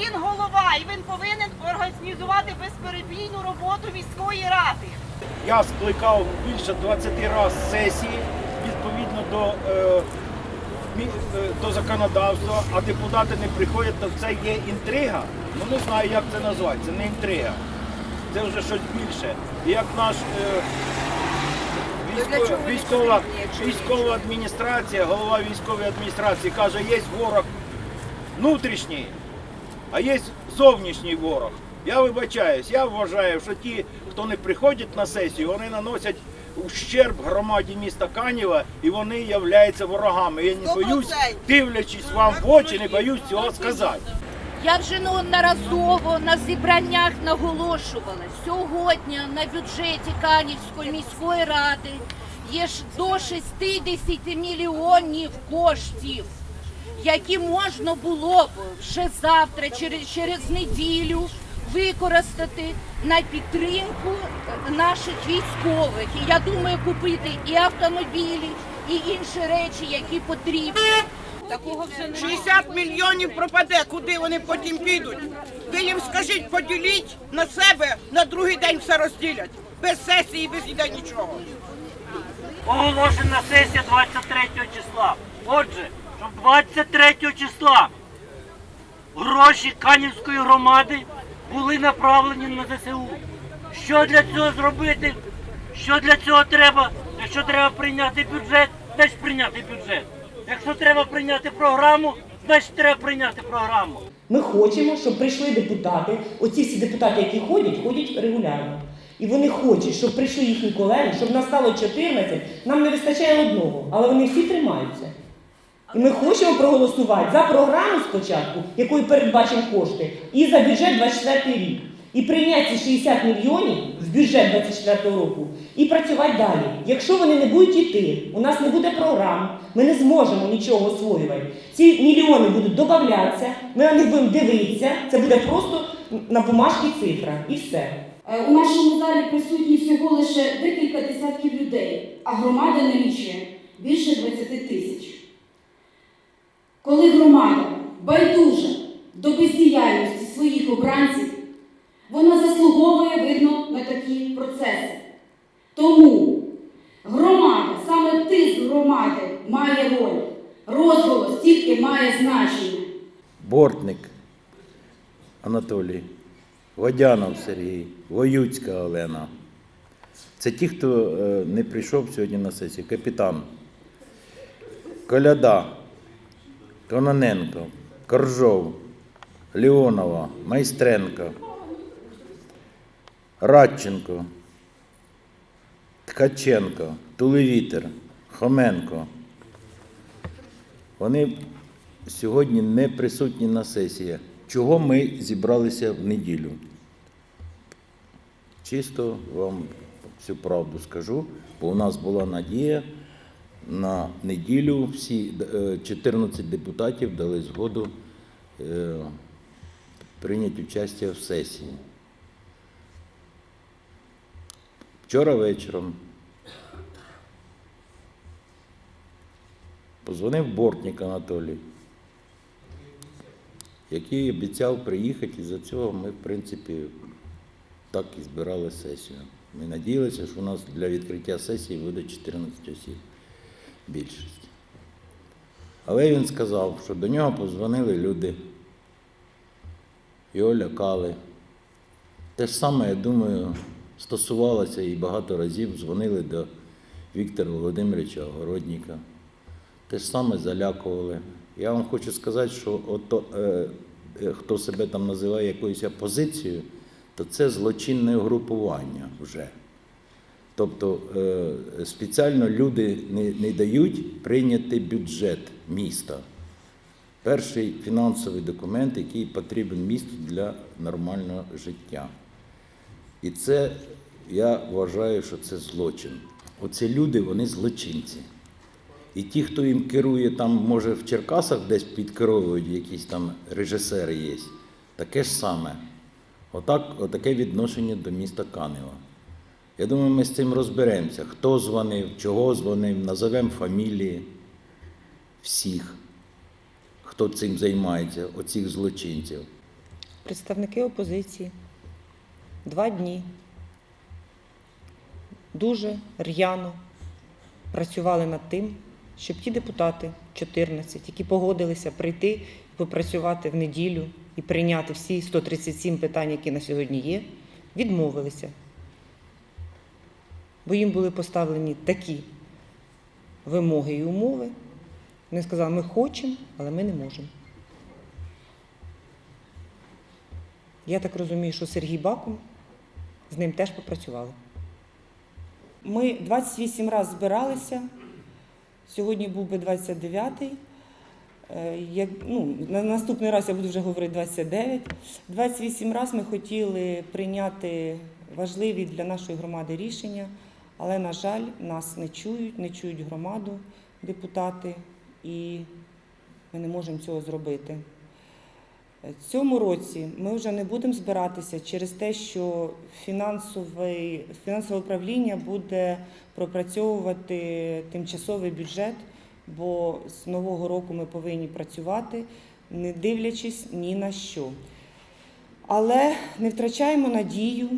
Він голова і він повинен організувати безперебійну роботу міської ради. Я скликав більше 20 разів сесії відповідно до, е, мі- е, до законодавства, а депутати не приходять, то це є інтрига. Ну не знаю, як це назвати. Це не інтрига. Це вже щось більше. І як наш е, військо- військова, військова адміністрація, голова військової адміністрації каже, є ворог внутрішній, а є зовнішній ворог. Я вибачаюсь, я вважаю, що ті, хто не приходять на сесію, вони наносять ущерб громаді міста Канєва і вони являються ворогами. Я не боюсь, дивлячись вам в очі, не боюсь цього сказати. Я вже неодноразово на зібраннях наголошувала. Сьогодні на бюджеті Канівської міської ради є ж до 60 мільйонів коштів, які можна було б вже завтра, через, через неділю використати на підтримку наших військових. І я думаю, купити і автомобілі, і інші речі, які потрібні. Такого вже немає. 60 мільйонів пропаде, куди вони потім підуть. Ви їм скажіть, поділіть на себе, на другий день все розділять. Без сесії, без ніде нічого. Оголошена сесія 23 числа. Отже, 23 числа гроші Канівської громади були направлені на ЗСУ. Що для цього зробити? Що для цього треба? Якщо треба прийняти бюджет, значить прийняти бюджет. Якщо треба прийняти програму, значить треба прийняти програму. Ми хочемо, щоб прийшли депутати. Оці всі депутати, які ходять, ходять регулярно. І вони хочуть, щоб прийшли їхні колеги, щоб нас стало 14. Нам не вистачає одного, але вони всі тримаються. І ми хочемо проголосувати за програму спочатку, якою передбачимо кошти, і за бюджет 24 рік. І прийняти ці 60 мільйонів в бюджет 24 року і працювати далі. Якщо вони не будуть йти, у нас не буде програм, ми не зможемо нічого освоювати. Ці мільйони будуть додатися, ми на них будемо дивитися, це буде просто на бумажці цифра і все. Е, У нашому залі присутні всього лише декілька десятків людей, а громада налічує більше 20 тисяч. Коли громада байдужа до бездіяльності своїх обранців, вона заслуговує, видно, на такі процеси. Тому громада, саме тиск громади має роль, розголос тільки має значення. Бортник Анатолій, Водянов Сергій, Воюцька Олена. Це ті, хто е, не прийшов сьогодні на сесію. Капітан, Коляда, Кононенко, Коржов, Леонова, Майстренко, Радченко, Ткаченко, Тулевітер, Хоменко. Вони сьогодні не присутні на сесії. Чого ми зібралися в неділю? Чисто вам всю правду скажу, бо у нас була надія на неділю. Всі е, 14 депутатів дали згоду е, прийняти участь в сесії. Вчора вечором позвонив Бортник Анатолій який обіцяв приїхати, і за цього ми, в принципі, так і збирали сесію. Ми надіялися, що у нас для відкриття сесії буде 14 осіб більшість. Але він сказав, що до нього позвонили люди, його лякали. Те ж саме, я думаю, стосувалося і багато разів дзвонили до Віктора Володимировича Огородника. Те ж саме залякували. Я вам хочу сказати, що ото, е, е, хто себе там називає якоюсь опозицією, то це злочинне угрупування вже. Тобто е, спеціально люди не, не дають прийняти бюджет міста. Перший фінансовий документ, який потрібен місту для нормального життя. І це я вважаю, що це злочин. Оці люди, вони злочинці. І ті, хто їм керує, там, може, в Черкасах десь підкеровують якісь там режисери є, таке ж саме. Отак, отаке відношення до міста Канева. Я думаю, ми з цим розберемося. Хто дзвонив, чого дзвонив, назовемо фамілії всіх, хто цим займається, оцих злочинців. представники опозиції два дні дуже р'яно працювали над тим, щоб ті депутати, 14, які погодилися прийти і попрацювати в неділю і прийняти всі 137 питань, які на сьогодні є, відмовилися. Бо їм були поставлені такі вимоги і умови. Вони сказали, ми хочемо, але ми не можемо. Я так розумію, що Сергій Бакум з ним теж попрацювали. Ми 28 разів збиралися. Сьогодні був би 29-й. Е, Як, ну, на наступний раз я буду вже говорити 29. 28 разів ми хотіли прийняти важливі для нашої громади рішення, але, на жаль, нас не чують, не чують громаду депутати, і ми не можемо цього зробити. Цьому році ми вже не будемо збиратися через те, що фінансове, фінансове управління буде пропрацьовувати тимчасовий бюджет, бо з нового року ми повинні працювати, не дивлячись ні на що. Але не втрачаємо надію.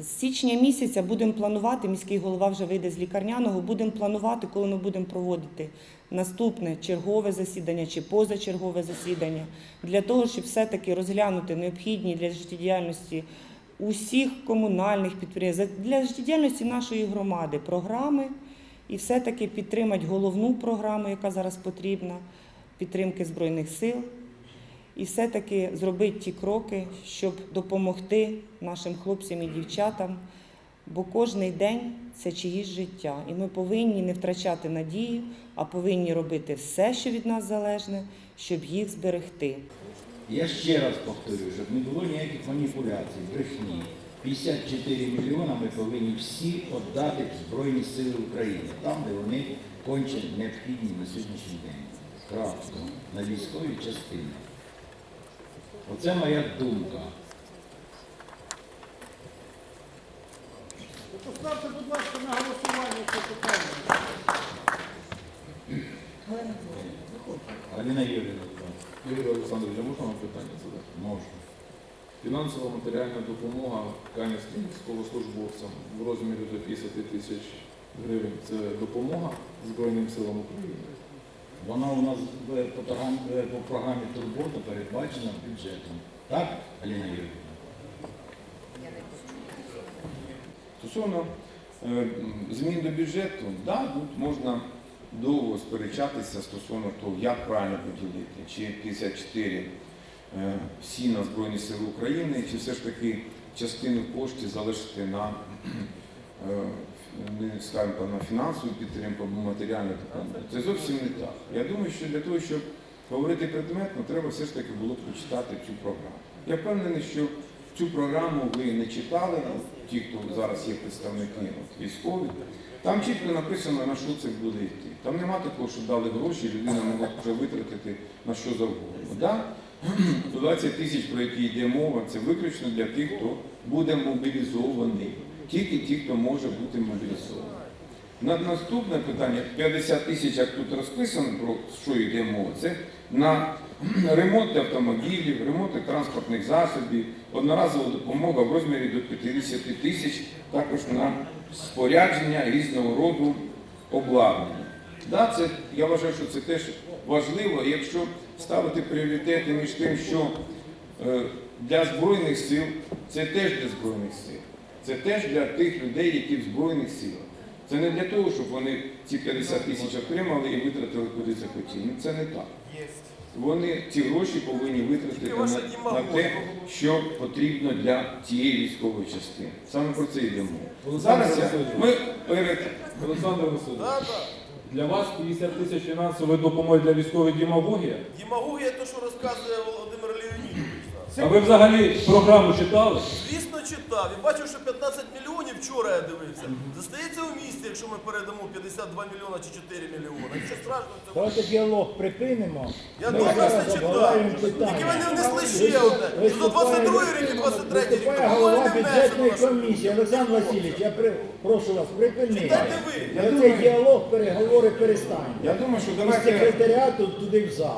З січня місяця будемо планувати, міський голова вже вийде з лікарняного, будемо планувати, коли ми будемо проводити наступне чергове засідання чи позачергове засідання, для того, щоб все-таки розглянути необхідні для життєдіяльності усіх комунальних підприємств, для життєдіяльності нашої громади програми і все-таки підтримати головну програму, яка зараз потрібна, підтримки Збройних сил, і все-таки зробити ті кроки, щоб допомогти нашим хлопцям і дівчатам. Бо кожний день це чиїсь життя, і ми повинні не втрачати надію, а повинні робити все, що від нас залежне, щоб їх зберегти. Я ще раз повторюю, щоб не було ніяких маніпуляцій, брехні. 54 мільйона ми повинні всі віддати Збройні Сили України, там, де вони конче необхідні на сьогоднішній день. Крапка. На військові частини. Оце моя думка. Поставте, будь ласка, на голосування це питання. Аліна Юрійовна, будь ласка. Юрій Олександрович, а можна вам питання задати? можна. Фінансова матеріальна допомога канівським військовослужбовцям в розмірі до 50 тисяч гривень це допомога Збройним силам України. Вона у нас по програмі, по програмі Турбота передбачена бюджетом. Так, Аліна Юрійовна? Стосовно е, змін до бюджету, да, тут можна довго сперечатися стосовно того, як правильно поділити, чи 54 е, всі на Збройні Сили України, чи все ж таки частину коштів залишити на, не скажімо, на фінансову підтримку або матеріальну допомогу. Це зовсім не так. Я думаю, що для того, щоб говорити предметно, треба все ж таки було прочитати цю програму. Я впевнений, що цю програму ви не читали, ну, ті, хто зараз є представники військові. Там чітко написано, на що це буде йти. Там нема такого, що дали гроші, людина може вже витратити на що завгодно. Да? 20 тисяч, про які йде мова, це виключно для тих, хто буде мобілізований. Тільки ті, хто може бути мобілізований. На наступне питання 50 тисяч, як тут розписано, про що йде мова, це на ремонт автомобілів, ремонт транспортних засобів, одноразова допомога в розмірі до 50 тисяч, також на спорядження різного роду обладнання. Да, це, я вважаю, що це теж важливо, якщо ставити пріоритети між тим, що е, для Збройних сил, це теж для Збройних сил, це теж для тих людей, які в Збройних силах. Це не для того, щоб вони ці 50 тисяч отримали і витратили куди захотіли. Ну, Це не так. Вони ці гроші повинні витратити на, на те, що потрібно для цієї військової частини. Саме про це йде мова. Зараз я, ми перед Олександр Васильович, для вас 50 тисяч фінансової допомоги для військової демагогія? Демагогія те, що розказує Володимир Леонідович. А ви взагалі програму читали? Звісно, читав. І бачив, що 15 мільйонів вчора я дивився. Застається у місті, якщо ми передамо 52 мільйона чи 4 мільйони. Що страшно в цьому? Давайте діалог припинимо. Я Ми добре зараз все читав. обговорюємо Тільки ви питання. не внесли ще одне. І до 22 рік, і 23 рік. Виступає Тому голова не внесено бюджетної комісії. Олександр Васильович, я при- прошу вас, припинити. Читайте ви. Я цей діалог, переговори перестань. я думаю, що Із давайте. секретаріату туди в зал.